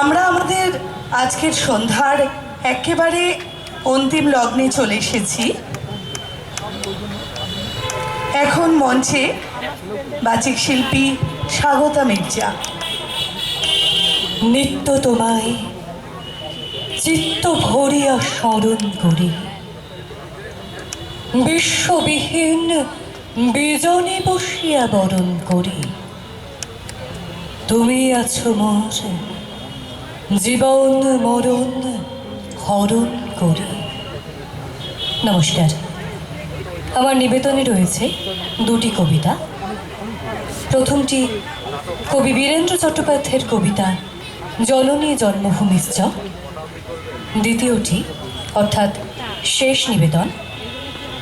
আমরা আমাদের আজকের সন্ধ্যার একেবারে অন্তিম লগ্নে চলে এসেছি। এখন মঞ্চে বাচিক শিল্পী স্বাগতা মির্জা। নিত্য তোমায় চিত্ত ভরিয়া স্মরণ করি। বিশ্ববিহীন বিজনে বসিয়া বরণ করি। তুমি আছো মোর জীবন মরণ হরণ করি। নমস্কার। আমার নিবেদনে রয়েছে দুটি কবিতা। প্রথমটি কবি বীরেন্দ্র চট্টোপাধ্যায়ের কবিতা জননী জন্মভূমিশ্চ। দ্বিতীয়টি অর্থাৎ শেষ নিবেদন।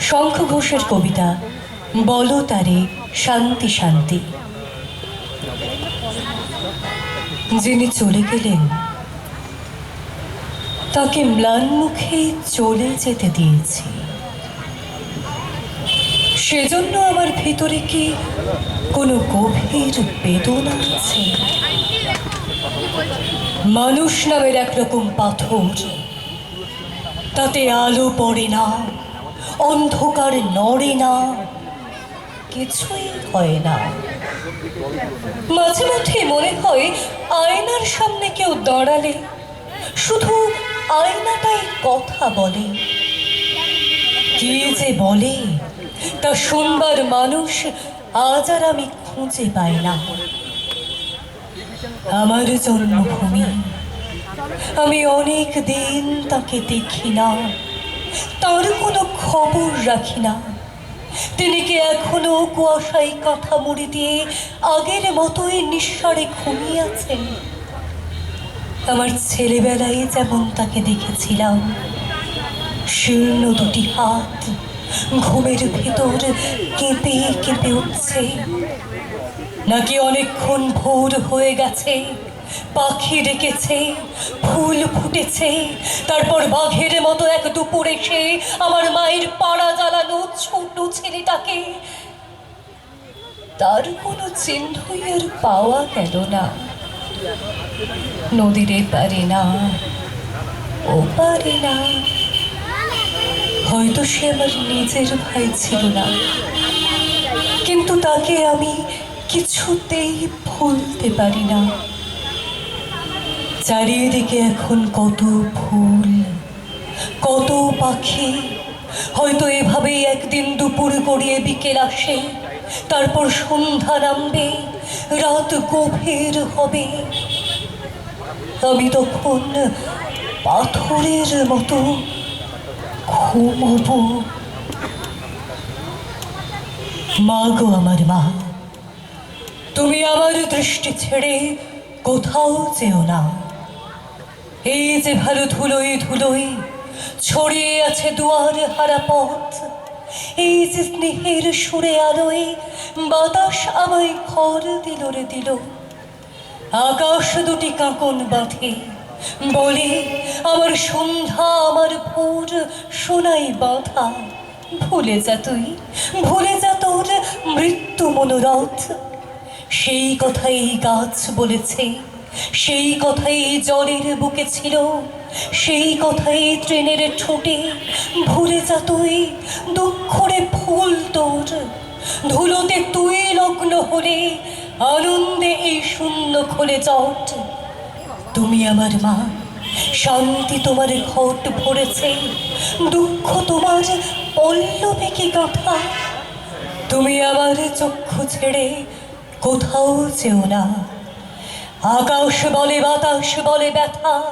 শঙ্খ ঘোষের কবিতা, বলো তারে শান্তি শান্তি। যিনি চলে গেলেন, তাকে ম্লান মুখে চলে যেতে দিয়েছি। সেজন্য আমার ভিতরে কি কোনো গভীর বেদনা আছে? মানুষ নামের একরকম পাথর, তাতে আলো পড়ে না। অন্ধকার নড়ে না, কিছুই হয় না। মাঝে মধ্যে মনে হয় আয়নার সামনে কেউ দাঁড়ালে, শুধু আয়নাটাই কথা বলে। কে যে বলে, তা শুনবার মানুষ আজ আর আমি খুঁজে পাই না। আমার জন্মভূমি, আমি অনেক দিন তাকে দেখি না। তার কোনো খবর রাখি না। তিনি কি এখনও কুয়াশায় কাঁথা মুড়ি দিয়ে আগের মতোই নিঃস্বারে ঘুমিয়ে আছেন আমার ছেলেবেলায় যেমন তাকে দেখেছিলাম, শীর্ণ দুটি হাত, ঘুমের ভেতর কেঁপে কেঁপে উঠছে। নাকি অনেকক্ষণ ভোর হয়ে গেছে পাখি ডেকেছে, ফুল ফুটেছে, তারপর বাঘের মতো এক দুপুর এসে আমার মায়ের পাড়া জ্বালানো ছোট ছেলেটাকে। তার কোনো চিহ্নই আর পাওয়া গেল না। নদীর পারে না, ও পারে না। হয়তো সে আমার নিজের ভাই ছিল না। কিন্তু তাকে আমি কিছুতেই ভুলতে পারি না। চারিদিকে এখন কত ফুল, কত পাখি। হয়তো এভাবেই একদিন দুপুর গড়িয়ে বিকেল আসে, তারপর সন্ধ্যা নামবে, রাত গভীর হবে। আমি তখন পাথরের মতো ঘুমবো। মা গো আমার মা, তুমি আমার দৃষ্টি ছেড়ে কোথাও যেও না। এই যে ভালো ধুলোই ধুলোই ছড়িয়ে আছে দুয়ার হারা পথ, এই যে স্নেহের সুরে আলোয় বাতাস আমায় ঘর দিল রে দিল। আকাশ দুটি কাঁকন বাঁধে, বলে আমার সন্ধ্যা আমার ভোর সোনাই বাঁধা। ভুলে যা তুই, ভুলে যা তোর মৃত্যু মনোরথ, সেই কথাই গাছ বলেছে। সেই কথাই জলের বুকে ছিল, সেই কথাই ট্রেনের ঠোঁটে, ভুলে যা তুই, দুঃখরে ফুল তোর, ধুলোতে তুই লগ্ন হলে, আনন্দে এই শূন্য খোলে চট। তুমি আমার মা, শান্তি তোমার ঘট ভরেছে, দুঃখ তোমার পল্লবে কি গাথা। তুমি আমার চক্ষু ছেড়ে কোথাও চেও না। আকাশ বলে, বাতাস বলে ব্যথা।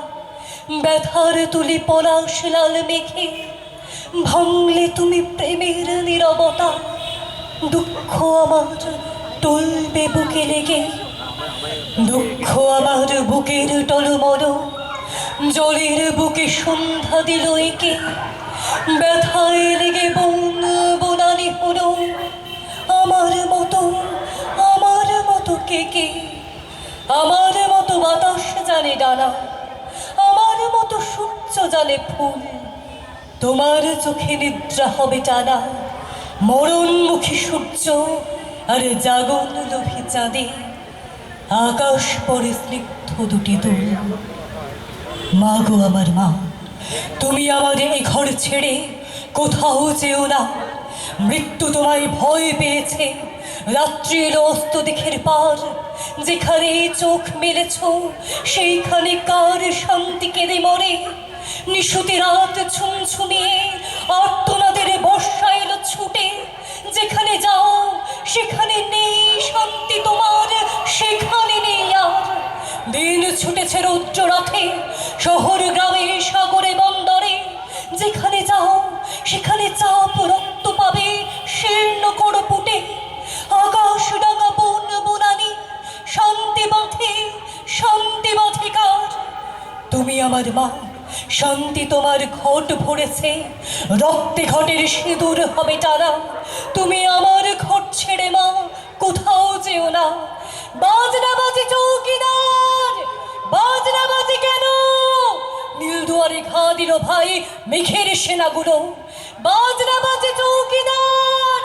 ব্যথার তুলি পলাশ লাল মেঘে। ভাঙলে তুমি প্রেমের নীরবতা। দুঃখ আমার টলবে বুকে লেগে। দুঃখ আমার বুকের টলমল জলের বুকে সন্ধ্যা দিল একে। ব্যথায় লেগে বন বনানি হলো। আমার মতো আমার মতো কে কে? আমার মতো বাতাস জানে ডানা, আমার মতো সূর্য জানে ফুল। তোমার চোখে নিদ্রা হবে টানা মরণমুখী সূর্য, আর জাগন লোভী চাঁদে, আকাশ পরে স্নিগ্ধ দুটি দোল। মা গো আমার মা, তুমি আমার এই ঘর ছেড়ে কোথাও যেও না। মৃত্যু তোমায় ভয় পেয়েছে। রাত্রির অস্ত দিকের পার, যেখানে চোখ মেলেছ, সেইখানে কার শান্তি কেঁদে মরে? নিশুতি রাত ছুমছুমিয়ে আর্তনাদের বর্ষা এলো ছুটে। যেখানে যাও, সেখানে নেই শান্তি তোমার, সেখানে নেই আর। দিন ছুটেছে রৌদ্র রাতে, শহর গ্রামে আমার মা, শান্তি তোমার ঘট ভরেছে। রক্তে ঘটের সিঁদুর হবে টানা। তুমি আমার ঘট ছেড়ে মা, কোথাও যেও না। বাজনা বাজে চৌকিদার বাজনা বাজে কেন? নীল দুয়ারে ঘা দিল ভাই মেঘের সেনাগুলো। বাজনা বাজে চৌকিদার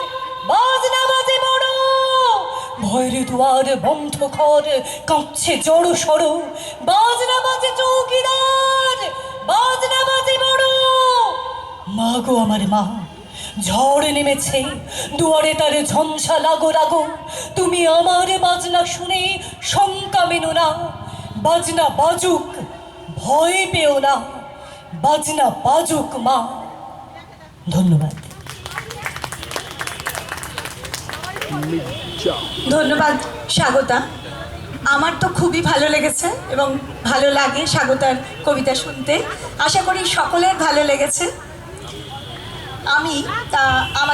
বাজনা বাজে বড় ভয়ের দুয়ার বন্ধ কর, কাঁপছে জড়ো সড়ো। বাজনা বাজে চৌকিদার, বাজনা বাজে বড়। মা গো আমার মা, ঝড় নেমেছে, দুয়ারে তার ঝঞ্ঝা লাগো লাগো। তুমি আমার বাজনা শুনে শঙ্কা মেনো না। বাজনা বাজুক, ভয় পেও না। বাজনা বাজুক মা। ধন্যবাদ। ধন্যবাদ, স্বাগতা। আমার তো খুবই ভালো লেগেছে এবং ভালো লাগে স্বাগতার কবিতা শুনতে। আশা করি সকলের ভালো লেগেছে। আমি তা আমাদের